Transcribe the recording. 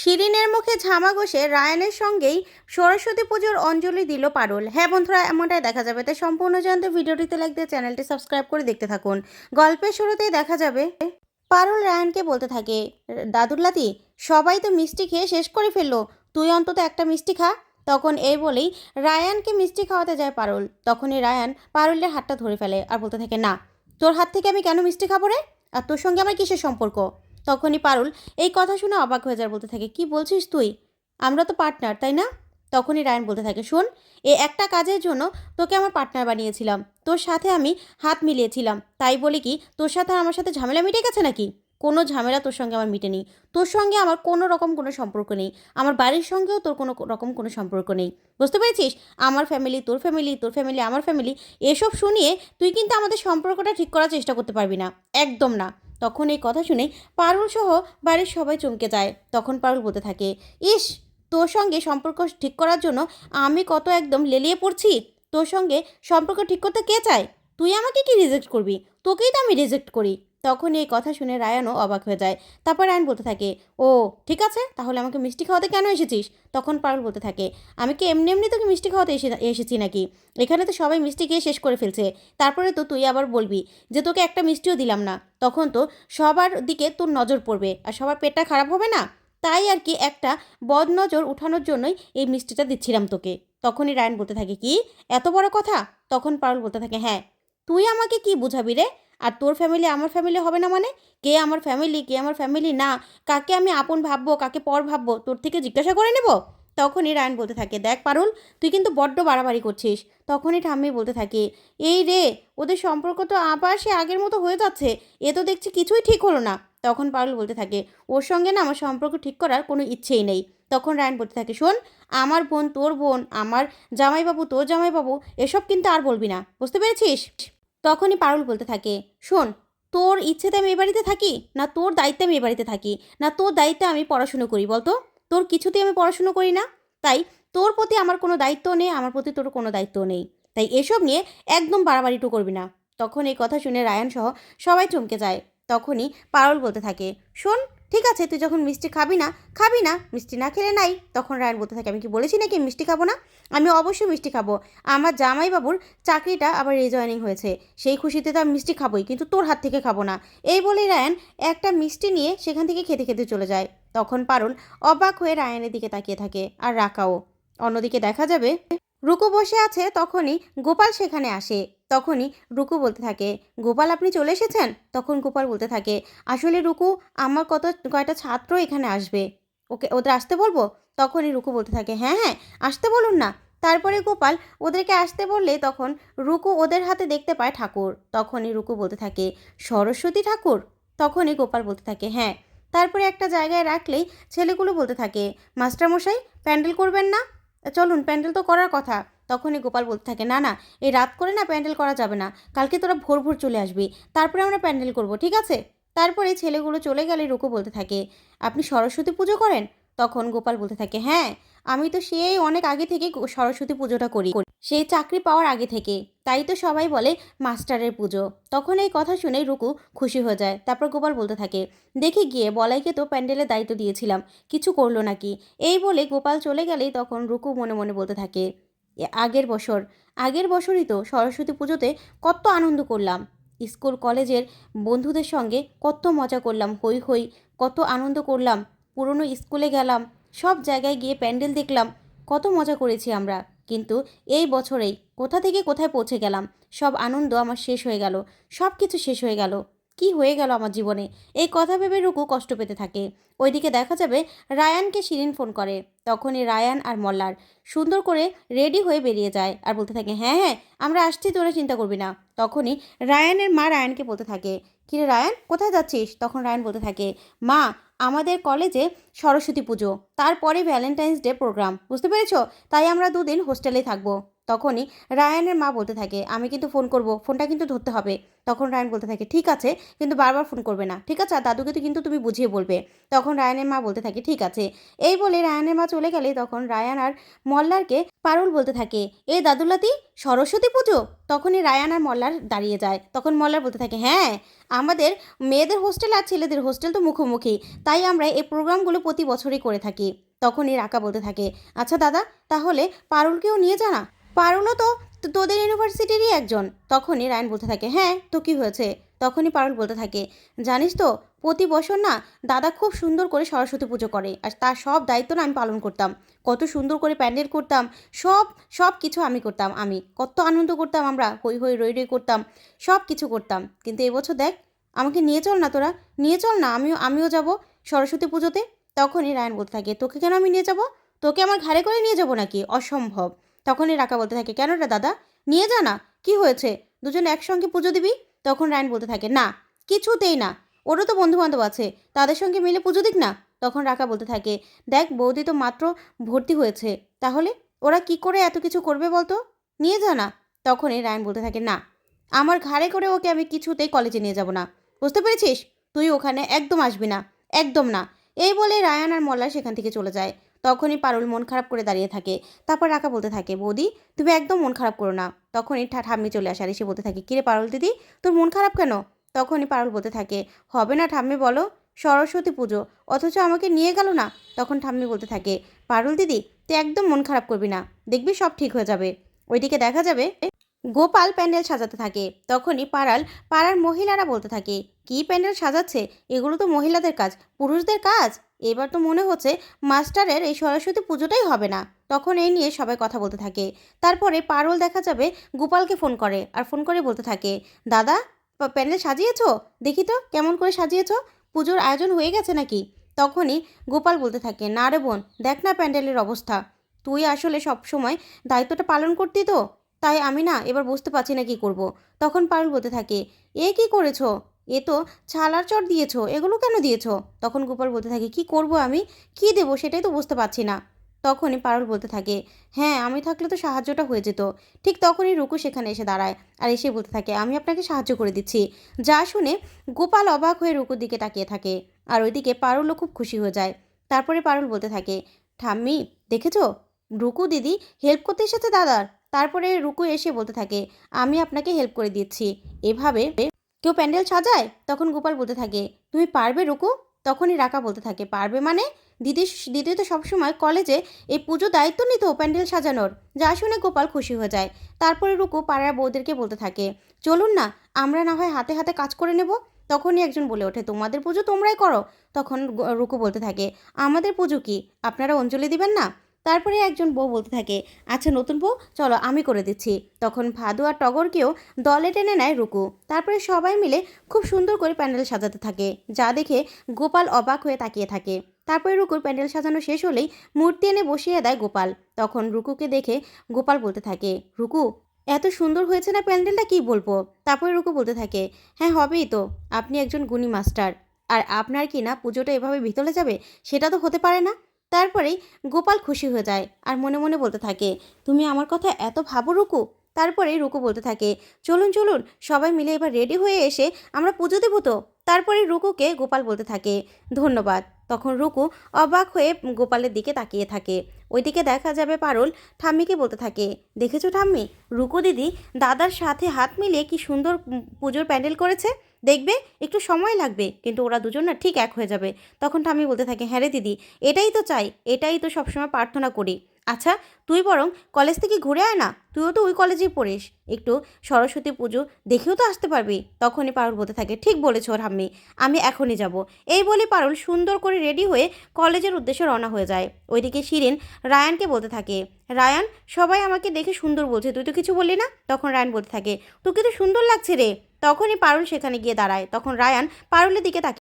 শিরিনের মুখে ঝামা ঘষে রায়ানের সঙ্গেই সরস্বতী পুজোর অঞ্জলি দিল পারুল। হ্যাঁ বন্ধুরা, এমনটাই দেখা যাবে। তাই সম্পূর্ণ জানতে ভিডিওটিতে লাইক দিয়ে চ্যানেলটি সাবস্ক্রাইব করে দেখতে থাকুন। গল্পের শুরুতেই দেখা যাবে, পারুল রায়ানকে বলতে থাকে দাদুল্লাতি সবাই তো মিষ্টি খেয়ে শেষ করে ফেলল। তুই অন্তত একটা মিষ্টি খা। তখন এই বলেই রায়ানকে মিষ্টি খাওয়াতে যায় পারুল। তখনই রায়ান পারুলের হাতটা ধরে ফেলে আর বলতে থাকে, না, তোর হাত থেকে আমি কেন মিষ্টি খাব রে? আর তোর সঙ্গে আমার কিসের সম্পর্ক? তখনই পারুল এই কথা শুনে অবাক হয়ে যায় বলতে থাকে, কি বলছিস তুই? আমরা তো পার্টনার তাই না? তখনই রায়ন বলতে থাকে, শোন, এ একটা কাজের জন্য তোকে আমার পার্টনার বানিয়েছিলাম। তোর সাথে আমি হাত মিলিয়েছিলাম। তাই বলে কি, তোর সাথে আমার সাথে ঝামেলা মিটে গেছে নাকি? কোনো ঝামেলা তোর সঙ্গে আমার মিটেনি। তোর সঙ্গে আমার কোনো রকম কোনো সম্পর্ক নেই। আমার বাড়ির সঙ্গেও তোর কোনো রকম কোনো সম্পর্ক নেই। বুঝতে পেরেছিস? আমার ফ্যামিলি তোর ফ্যামিলি তোর ফ্যামিলি আমার ফ্যামিলি এসব শুনিয়ে তুই কিন্তু আমাদের সম্পর্কটা ঠিক করার চেষ্টা করতে পারবি না। একদম না। তখন এই কথা শুনে পারুল সহ বাড়ির সবাই চমকে যায়। তখন পারুল বলতে থাকে, ইস, তোর সঙ্গে সম্পর্ক ঠিক করার জন্য আমি কত একদম লেলিয়ে পড়ছি। তোর সঙ্গে সম্পর্ক ঠিক করতে কে চায়? তুই আমাকে কি রিজেক্ট করবি? তোকেই তো আমি রিজেক্ট করি। তখন এই কথা শুনে রায়ানও অবাক হয়ে যায়। তারপর রায়ান বলতে থাকে, ও, ঠিক আছে, তাহলে আমাকে মিষ্টি খাওয়াতে কেন এসেছিস? তখন পারুল বলতে থাকে, আমি কি এমনি এমনি তোকে মিষ্টি খাওয়াতে এসে, এসেছি নাকি? এখানে তো সবাই মিষ্টি খেয়ে শেষ করে ফেলছে। তারপরে তো তুই আবার বলবি যে তোকে একটা মিষ্টিও দিলাম না। তখন তো সবার দিকে তোর নজর পড়বে আর সবার পেটটা খারাপ হবে না? তাই আর কি একটা বদ নজর উঠানোর জন্যই এই মিষ্টিটা দিচ্ছিলাম তোকে। তখনই রায়ন বলতে থাকে, কি? এত বড় কথা? তখন পারুল বলতে থাকে হ্যাঁ তুই আমাকে কি বুঝাবি রে? আর তোর ফ্যামিলি আমার ফ্যামিলি হবে না মানে? কে আমার ফ্যামিলি কে আমার ফ্যামিলি না? কাকে আমি আপন ভাববো, কাকে পর ভাববো? তোর থেকে জিজ্ঞাসা করে নেব? তখনই রায়ন বলতে থাকে, দেখ পারুল, তুই কিন্তু বড্ড বাড়াবাড়ি করছিস। তখনই ঠাম্মি বলতে থাকে, এই রে, ওদের সম্পর্ক তো আবার সে আগের মতো হয়ে যাচ্ছে, এ তো দেখছি কিছুই ঠিক হলো না। তখন পারুল বলতে থাকে, ওর সঙ্গে না আমার সম্পর্ক ঠিক করার কোনো ইচ্ছেই নেই। তখন রায়ন বলতে থাকে, শোন আমার বোন, তোর বোন, আমার জামাইবাবু, তোর জামাইবাবু, এসব কিন্তু আর বলবি না, বুঝতে পেরেছিস? তখনই পারুল বলতে থাকে, শোন, তোর ইচ্ছেতে আমি এ বাড়িতে থাকি? না তোর দায়িত্বে আমি এ বাড়িতে থাকি? না তোর দায়িত্বে আমি পড়াশুনো করি বলতো? তোর কিছুতেই আমি পড়াশুনো করি না? তাই তোর প্রতি আমার কোনো দায়িত্ব নেই, আমার প্রতি তোর কোনো দায়িত্ব নেই। তাই এসব নিয়ে একদম বাড়াবাড়িটু করবি না। তখন এই কথা শুনে রায়ান সহ সবাই চমকে যায়। তখনই পারুল বলতে থাকে, শোন ঠিক আছে, তুই যখন মিষ্টি খাবি না খাবি না, মিষ্টি না খেলে নাই, তখন রায়ান বলতে থাকে, আমি কি বলেছি নাকি মিষ্টি খাব না? আমি অবশ্যই মিষ্টি খাব। আমার জামাইবাবুর চাকরিটা আবার রিজয়নিং হয়েছে। সেই খুশিতে তো আমি মিষ্টি খাবোই, কিন্তু তোর হাত থেকে খাব না। এই বলেই রায়ান একটা মিষ্টি নিয়ে সেখান থেকে খেতে খেতে চলে যায়। তখন পারুল অবাক হয়ে রায়নের দিকে তাকিয়ে থাকে, আর রাকাও। অন্যদিকে দেখা যাবে, রুকু বসে আছে তখনই গোপাল সেখানে আসে। তখনই রুকু বলতে থাকে, গোপাল, আপনি চলে এসেছেন? তখন গোপাল বলতে থাকে, আসলে রুকু, আমার কত, কয়টা ছাত্র এখানে আসবে। ওকে, ওদের আসতে বলব? তখনই রুকু বলতে থাকে হ্যাঁ হ্যাঁ আসতে বলুন না। তারপরে গোপাল ওদেরকে আসতে বললে তখন রুকু ওদের হাতে দেখতে পায় ঠাকুর। তখনই রুকু বলতে থাকে, সরস্বতী ঠাকুর? তখনই গোপাল বলতে থাকে হ্যাঁ। তারপরে একটা জায়গায় রাখলেই ছেলেগুলো বলতে থাকে, মাস্টারমশাই, প্যান্ডেল করবেন না? চলুন, প্যান্ডেল তো করার কথা। তখনই গোপাল বলতে থাকে, না না, এই রাত করে না প্যান্ডেল করা যাবে না, কালকে তোরা ভোর ভোর চলে আসবি, তারপরে আমরা প্যান্ডেল করব, ঠিক আছে? তারপরে ছেলেগুলো চলে গেলে রুকু বলতে থাকে, আপনি সরস্বতী পুজো করেন? তখন গোপাল বলতে থাকে হ্যাঁ আমি তো সেই অনেক আগে থেকে সরস্বতী পুজোটা করি সেই চাকরি পাওয়ার আগে থেকে, তাই তো সবাই বলে মাস্টারের পুজো। তখন এই কথা শুনে রুকু খুশি হয়ে যায়, তারপর গোপাল বলতে থাকে, দেখে গিয়ে বলাইকে তো প্যান্ডেলের দায়িত্ব দিয়েছিলাম, কিছু করল নাকি? এই বলে গোপাল চলে গেলেই তখন রুকু মনে মনে বলতে থাকে "এ আগের বছর। আগের বছরই তো সরস্বতী পুজোতে কত আনন্দ করলাম। স্কুল, কলেজের বন্ধুদের সঙ্গে কত মজা করলাম, হই হই, কত আনন্দ করলাম। পুরনো স্কুলে গেলাম, সব জায়গায় গিয়ে প্যান্ডেল দেখলাম, কত মজা করেছি আমরা। কিন্তু এই বছরেই কোথা থেকে কোথায় পৌঁছে গেলাম, সব আনন্দ আমার শেষ হয়ে গেল সব কিছু শেষ হয়ে গেল। কি হয়ে গেল আমার জীবনে? এই কথা ভেবে রুকু কষ্ট পেতে থাকে। ওইদিকে দেখা যাবে রায়ানকে শিরিন ফোন করে। তখনই রায়ান আর মল্লার সুন্দর করে রেডি হয়ে বেরিয়ে যায় আর বলতে থাকে হ্যাঁ হ্যাঁ আমরা আসছি, তোরা চিন্তা করবি না। তখনই রায়ানের মা রায়ানকে বলতে থাকে কিরে রায়ান, কোথায় যাচ্ছিস? তখন রায়ান বলতে থাকে, মা, আমাদের কলেজে সরস্বতী পুজো, তারপরে ভ্যালেন্টাইন্স ডে প্রোগ্রাম, বুঝতে পেরেছ? তাই আমরা দুদিন হোস্টেলে থাকব। তখনই রায়ানের মা বলতে থাকে, আমি কিন্তু ফোন করব, ফোনটা কিন্তু ধরতে হবে। তখন রায়ান বলতে থাকে, ঠিক আছে, কিন্তু বারবার ফোন করবে না। ঠিক আছে, আর দাদুকে তো কিন্তু তুমি বুঝিয়ে বলবে। তখন রায়ানের মা বলতে থাকে, ঠিক আছে। এই বলে রায়ানের মা চলে গেলে তখন রায়ান আর মল্লারকে পারুল বলতে থাকে, এ দাদুলাতি, সরস্বতী পুজো? তখনই রায়ান আর মল্লার দাঁড়িয়ে যায়। তখন মল্লার বলতে থাকে হ্যাঁ আমাদের মেয়েদের হোস্টেল আর ছেলেদের হোস্টেল তো মুখোমুখি, তাই আমরা এই প্রোগ্রামগুলো প্রতি বছরই করে থাকি। তখনই রাকা বলতে থাকে আচ্ছা দাদা, তাহলে পারুলকেও নিয়ে জানা পারুলও তো তোদের ইউনিভার্সিটিরই একজন। তখনই রায়ন বলতে থাকে হ্যাঁ তো কি হয়েছে? তখনই পারুল বলতে থাকে, জানিস তো, প্রতি বছর না দাদা খুব সুন্দর করে সরস্বতী পুজো করে, আর তার সব দায়িত্ব না আমি পালন করতাম। কত সুন্দর করে প্যান্ডেল করতাম, সব সব কিছু আমি করতাম আমি। কত আনন্দ করতাম আমরা, হই হই রই রই করতাম, সব কিছু করতাম। কিন্তু এবছর দেখ, আমাকে নিয়ে চল না তোরা, নিয়ে চল না, আমিও আমিও যাব সরস্বতী পুজোতে। তখনই রায়ন বলতে থাকে, তোকে কেন আমি নিয়ে যাব? তোকে আমার ঘাড়ে করে নিয়ে যাব নাকি? অসম্ভব। তখনই রাকা বলতে থাকে, কেন রে দাদা? নিয়ে যা না। কী হয়েছে? দুজন একসঙ্গে পুজো দিবি? তখন রায়ন বলতে থাকে, না, কিছুতেই না। ওরও তো বন্ধু বান্ধব আছে। তাদের সঙ্গে মিলে পুজো দিক না? তখন রাকা বলতে থাকে, দেখ, বৌদি তো মাত্র ভর্তি হয়েছে। তাহলে ওরা কি করে এত কিছু করবে বলতো? নিয়ে যা না। তখনই রায়ন বলতে থাকে, না, আমার ঘাড়ে করে ওকে আমি কিছুতেই কলেজে নিয়ে যাব না। বুঝতে পেরেছিস? তুই ওখানে একদম আসবি না। একদম না। এই বলে রায়ান আর মল্লা সেখান থেকে চলে যায়। তখনই পারুল মন খারাপ করে দাঁড়িয়ে থাকে। তারপর রাকা বলতে থাকে, বৌদি, তুমি একদম মন খারাপ করো না। তখনই ঠা ঠাম্মি চলে আসে আর এসে বলতে থাকে, কিরে পারুল দিদি, তোর মন খারাপ কেন? তখনই পারুল বলতে থাকে, হবে না ঠাম্মি, বলো। সরস্বতী পুজো, অথচ আমাকে নিয়ে গেল না? তখন ঠাম্মি বলতে থাকে, পারুল দিদি, তুই একদম মন খারাপ করবি না। দেখবি সব ঠিক হয়ে যাবে। ওইদিকে দেখা যাবে গোপাল প্যান্ডেল সাজাতে থাকে। তখনই পাড়াল পাড়ার মহিলারা বলতে থাকে, কি প্যান্ডেল সাজাচ্ছে? এগুলো তো মহিলাদের কাজ, পুরুষদের কাজ? এবার তো মনে হচ্ছে মাস্টারের এই সরস্বতী পুজোটাই হবে না। তখন এই নিয়ে সবাই কথা বলতে থাকে। তারপরে পারুল দেখা যাবে গোপালকে ফোন করে আর ফোন করে বলতে থাকে, দাদা প্যান্ডেল সাজিয়েছ? দেখি তো, কেমন করে সাজিয়েছ? পুজোর আয়োজন হয়ে গেছে নাকি? তখনই গোপাল বলতে থাকে, না রে বোন, দেখ না প্যান্ডেলের অবস্থা। তুই আসলে সব সময় দায়িত্বটা পালন করতি তো, তাই আমি না এবার বুঝতে পারছি না কি করব। তখন পারুল বলতে থাকে, এ কি করেছ? এ তো ছালার চট দিয়েছ, এগুলো কেন দিয়েছ? তখন গোপাল বলতে থাকে, কি করব আমি? কি দেবো সেটাই তো বুঝতে পারছি না। তখনই পারুল বলতে থাকে হ্যাঁ আমি থাকলে তো সাহায্যটা হয়ে যেত। ঠিক তখনই রুকু সেখানে এসে দাঁড়ায় আর এসে বলতে থাকে, আমি আপনাকে সাহায্য করে দিচ্ছি। যা শুনে গোপাল অবাক হয়ে রুকুর দিকে তাকিয়ে থাকে আর ওইদিকে পারুলও খুব খুশি হয়ে যায়। তারপরে পারুল বলতে থাকে, ঠাম্মি, দেখেছ? রুকু দিদি হেল্প করতে এসেছে দাদার। তারপরে রুকু এসে বলতে থাকে, আমি আপনাকে হেল্প করে দিচ্ছি। এভাবে কেউ প্যান্ডেল সাজায়, তখন গোপাল বলতে থাকে, তুমি পারবে রুকু? তখনই রাকা বলতে থাকে, পারবে মানে? দিদি দিদি তো সবসময় কলেজে এই পুজো দায়িত্ব নিত প্যান্ডেল সাজানোর, যা শুনে গোপাল খুশি হয়ে যায়। তারপরে রুকু পাড়ার বউদেরকে বলতে থাকে, চলুন না, আমরা না হয় হাতে হাতে কাজ করে নেব। তখনই একজন বলে ওঠে, তোমাদের পুজো তোমরাই করো। তখন রুকু বলতে থাকে, আমাদের পুজো কি? আপনারা অঞ্জলি দিবেন না? তারপরে একজন বউ বলতে থাকে আচ্ছা নতুন বউ? চলো, আমি করে দিচ্ছি। তখন ভাদু আর টগরকেও দলে টেনে নেয় রুকু। তারপরে সবাই মিলে খুব সুন্দর করে প্যান্ডেল সাজাতে থাকে, যা দেখে গোপাল অবাক হয়ে তাকিয়ে থাকে। তারপরে রুকুর প্যান্ডেল সাজানো শেষ হলেই মূর্তি এনে বসিয়ে দেয় গোপাল। তখন রুকুকে দেখে গোপাল বলতে থাকে, রুকু, এত সুন্দর হয়েছে না প্যান্ডেলটা, কি বলব? তারপরে রুকু বলতে থাকে হ্যাঁ হবেই তো, আপনি একজন গুণী মাস্টার। আর আপনার কি না পুজোটা এভাবে ভিতরে যাবে? সেটা তো হতে পারে না? তারপরেই গোপাল খুশি হয়ে যায় আর মনে মনে বলতে থাকে, তুমি আমার কথা এত ভাবো রুকু? তারপরে রুকু বলতে থাকে, চলুন চলুন, সবাই মিলে এবার রেডি হয়ে এসে আমরা পুজো দেবো তো? তারপরে রুকুকে গোপাল বলতে থাকে, ধন্যবাদ। তখন রুকু অবাক হয়ে গোপালের দিকে তাকিয়ে থাকে। ওইদিকে দেখা যাবে পারুল ঠাম্মিকে বলতে থাকে, দেখেছ ঠাম্মি? রুকু দিদি দাদার সাথে হাত মিলিয়ে কি সুন্দর পুজোর প্যান্ডেল করেছে? দেখবে একটু সময় লাগবে, কিন্তু ওরা দুজন না ঠিক এক হয়ে যাবে। তখন ঠাম্মি বলতে থাকে হ্যাঁ রে দিদি, এটাই তো চাই, এটাই তো সবসময় প্রার্থনা করি। আচ্ছা তুই বরং কলেজ থেকে ঘুরে আয় না, তুইও তো ওই কলেজেই পড়িস। একটু সরস্বতী পুজো দেখেও তো আসতে পারবি। তখনই পারুল বলতে থাকে, ঠিক বলেছ ওর হাম্মি আমি এখনই যাব। এই বলে পারুল সুন্দর করে রেডি হয়ে কলেজের উদ্দেশ্যে রওনা হয়ে যায়। ওইদিকে শিরিন রায়ানকে বলতে থাকে, রায়ান, সবাই আমাকে দেখে সুন্দর বলছে, তুই তো কিছু বললি না? তখন রায়ান বলতে থাকে, তোকে তো সুন্দর লাগছে রে। তখনই পারুল সেখানে গিয়ে দাঁড়ায়। তখন রায়ান পারুলের দিকে তাকিয়ে